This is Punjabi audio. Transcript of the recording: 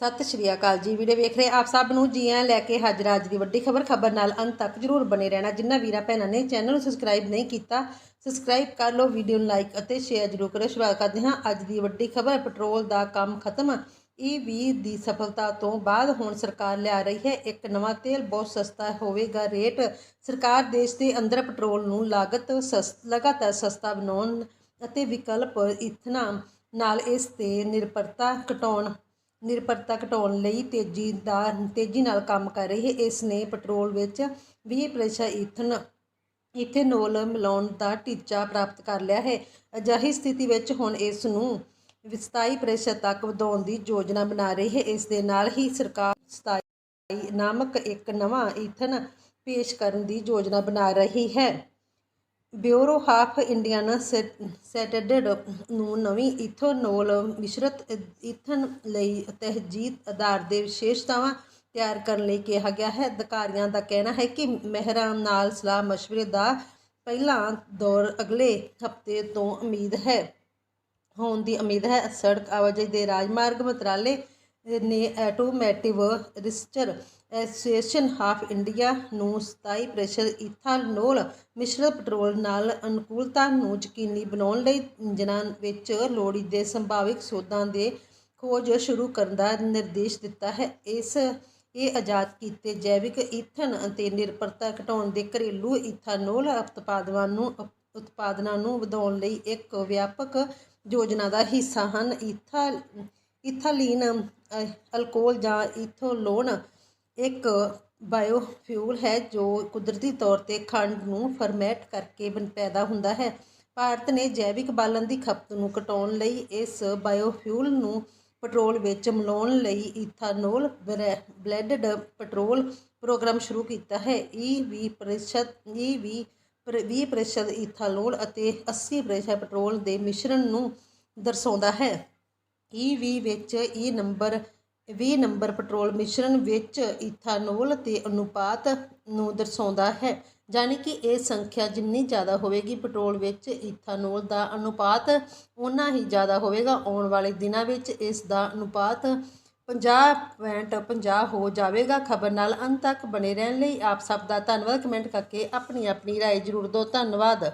ਸਤਿ ਸ਼੍ਰੀ ਅਕਾਲ ਜੀ। ਵੀਡੀਓ ਵੇਖ ਰਹੇ ਆਪ ਸਭ ਨੂੰ। ਜੀ ਆਇਆਂ ਲੈ ਕੇ ਹਾਜ਼ਰ ਅੱਜ ਦੀ ਵੱਡੀ ਖਬਰ। ਖਬਰ ਨਾਲ ਅੰਤ ਤੱਕ ਜਰੂਰ ਬਨੇ ਰਹਿਣਾ। ਜਿਨ੍ਹਾਂ ਵੀਰਾਂ ਭੈਣਾਂ ਨੇ ਚੈਨਲ ਨੂੰ ਸਬਸਕ੍ਰਾਈਬ ਨਹੀਂ ਕੀਤਾ ਸਬਸਕ੍ਰਾਈਬ ਕਰ ਲਓ ਵੀਡੀਓ ਨੂੰ ਲਾਈਕ ਅਤੇ ਸ਼ੇਅਰ ਜਰੂਰ ਕਰੋ ਸ਼ੁਰੂਆਤ ਕਰਦੇ ਹਾਂ ਅੱਜ ਦੀ ਵੱਡੀ ਖਬਰ। ਪੈਟਰੋਲ ਦਾ ਕੰਮ ਖਤਮ। ਈ ਦੀ ਸਫਲਤਾ ਤੋਂ ਬਾਅਦ ਹੁਣ ਸਰਕਾਰ ਲਿਆ ਰਹੀ ਹੈ ਇੱਕ ਨਵਾਂ ਤੇਲ। ਬਹੁਤ ਸਸਤਾ ਹੋਵੇਗਾ ਰੇਟ। ਸਰਕਾਰ ਦੇਸ਼ ਦੇ ਅੰਦਰ ਪੈਟਰੋਲ ਨੂੰ ਲਾਗਤ ਸਸ, ਲਗਾਤਾਰ ਸਸਤਾ ਬਣਾਉਣ ਅਤੇ ਵਿਕਲਪ ਇਥਨਾ ਨਾਲ ਇਸ ਤੇ ਨਿਰਭਰਤਾ ਘਟਾਉਣ ਨਿਰਭਰਤਾ ਘਟਾਉਣ ਲਈ ਤੇਜ਼ੀ ਦਾ, ਤੇਜ਼ੀ ਨਾਲ ਕੰਮ ਕਰ ਰਹੀ ਹੈ ਇਸ ਨੇ ਪੈਟਰੋਲ ਵਿੱਚ 20% ਈਥਨ ਇਥੇਨੋਲ ਮਿਲਾਉਣ ਦਾ ਟੀਚਾ ਪ੍ਰਾਪਤ ਕਰ ਲਿਆ ਹੈ। ਅਜਿਹੀ ਸਥਿਤੀ ਵਿੱਚ ਹੁਣ ਇਸ ਨੂੰ 27% ਤੱਕ ਵਧਾਉਣ ਦੀ ਯੋਜਨਾ ਬਣਾ ਰਹੀ ਹੈ ਇਸ ਦੇ ਨਾਲ ਹੀ ਸਰਕਾਰ 27 ਨਾਮਕ ਇੱਕ ਨਵਾਂ ਈਥਨ ਪੇਸ਼ ਕਰਨ ਦੀ ਯੋਜਨਾ ਬਣਾ ਰਹੀ ਹੈ। ਬਿਊਰੋ ਆਫ ਇੰਡੀਅਨ ਸੈਟੇਡਡ ਨੂੰ ਨਵੀਂ ਇਥਨੋਲ ਮਿਸ਼ਰਤ ਈਥਨ ਲਈ ਤਹਿਜੀਤ ਆਧਾਰ ਦੇ ਵਿਸ਼ੇਸ਼ਤਾਵਾਂ ਤਿਆਰ ਕਰਨ ਲਈ ਕਿਹਾ ਗਿਆ ਹੈ। ਅਧਿਕਾਰੀਆਂ ਦਾ ਕਹਿਣਾ ਹੈ ਕਿ ਮਹਿਰਾਮ ਨਾਲ ਸਲਾਹ ਮਸ਼ਵਰੇ ਦਾ ਪਹਿਲਾ ਦੌਰ ਅਗਲੇ ਹਫ਼ਤੇ ਤੋਂ ਉਮੀਦ ਹੈ। ਹੋਣ ਦੀ ਉਮੀਦ ਹੈ। ਸੜਕ ਆਵਾਜਾਈ ਦੇ ਰਾਜਮਾਰਗ ਮੰਤਰਾਲੇ ਨੇ automotive register association of India ਨੂੰ 27% ਇਥਾਨੋਲ ਮਿਸ਼ਰਤ ਪੈਟਰੋਲ ਨਾਲ ਅਨੁਕੂਲਤਾ ਨੂੰ ਯਕੀਨੀ ਬਣਾਉਣ ਲਈ ਇੰਜਨਾਂ ਵਿੱਚ ਲੋੜੀਂਦੇ ਸੰਭਾਵਿਕ ਸੋਧਾਂ ਦੇ ਖੋਜ ਸ਼ੁਰੂ ਕਰਨ ਦਾ ਨਿਰਦੇਸ਼ ਦਿੱਤਾ ਹੈ। ਇਸ ਇਹ ਆਜ਼ਾਦ ਕੀਤੇ ਜੈਵਿਕ ਈਥਨ ਅਤੇ ਨਿਰਭਰਤਾ ਘਟਾਉਣ ਦੇ ਘਰੇਲੂ ਇਥਾਨੋਲ ਉਤਪਾਦਨਾਂ ਨੂੰ ਉਤਪਾਦਨਾਂ ਨੂੰ ਵਧਾਉਣ ਲਈ ਇੱਕ ਵਿਆਪਕ ਯੋਜਨਾ ਦਾ ਹਿੱਸਾ ਹਨ। ਇਥਾ ਇਥਾਲੀਨ ਅ, ਅਲਕੋਹਲ ਜਾਂ ਇਥੋਲੋਨ ਇੱਕ ਬਾਇਓਫਿਊਲ ਹੈ ਜੋ ਕੁਦਰਤੀ ਤੌਰ ਤੇ ਖੰਡ ਨੂੰ ਫਰਮੈਟ ਕਰਕੇ ਬਣ ਪੈਦਾ ਹੁੰਦਾ ਹੈ। ਭਾਰਤ ਨੇ ਜੈਵਿਕ ਬਾਲਣ ਦੀ ਖਪਤ ਨੂੰ ਘਟਾਉਣ ਲਈ ਇਸ ਬਾਇਓਫਿਊਲ ਨੂੰ ਪੈਟਰੋਲ ਵਿੱਚ ਮਿਲਾਉਣ ਲਈ ਇਥਾਨੋਲ ਬਲੈਂਡਡ ਪੈਟਰੋਲ ਪ੍ਰੋਗਰਾਮ ਸ਼ੁਰੂ ਕੀਤਾ ਹੈ। ਇਹ 20 ਪ੍ਰਤੀਸ਼ਤ ਇਹ 20 20% ਇਥਾਨੋਲ ਅਤੇ 80% ਪੈਟਰੋਲ ਦੇ ਮਿਸ਼ਰਣ ਨੂੰ ਦਰਸਾਉਂਦਾ ਹੈ। ਈਵੀ ਵਿੱਚ ਇਹ ਨੰਬਰ 20 ਨੰਬਰ ਪੈਟਰੋਲ ਮਿਸ਼ਰਣ ਵਿੱਚ ਇਥਾਨੋਲ ਦੇ ਅਨੁਪਾਤ ਨੂੰ ਦਰਸਾਉਂਦਾ ਹੈ ਯਾਨੀ ਕਿ ਇਹ ਸੰਖਿਆ ਜਿੰਨੀ ਜ਼ਿਆਦਾ ਹੋਵੇਗੀ ਪੈਟਰੋਲ ਵਿੱਚ ਇਥਾਨੋਲ ਦਾ ਅਨੁਪਾਤ ਉਨਾ ਹੀ ਜ਼ਿਆਦਾ ਹੋਵੇਗਾ ਆਉਣ ਵਾਲੇ ਦਿਨਾਂ ਵਿੱਚ ਇਸ ਦਾ ਅਨੁਪਾਤ 50.50 ਹੋ ਜਾਵੇਗਾ ਖਬਰ ਨਾਲ ਅੰਤ ਤੱਕ ਬਣੇ ਰਹਿਣ ਲਈ ਆਪ ਸਭ ਦਾ ਧੰਨਵਾਦ ਕਮੈਂਟ ਕਰਕੇ ਆਪਣੀ ਆਪਣੀ رائے ਜ਼ਰੂਰ ਦਿਓ ਧੰਨਵਾਦ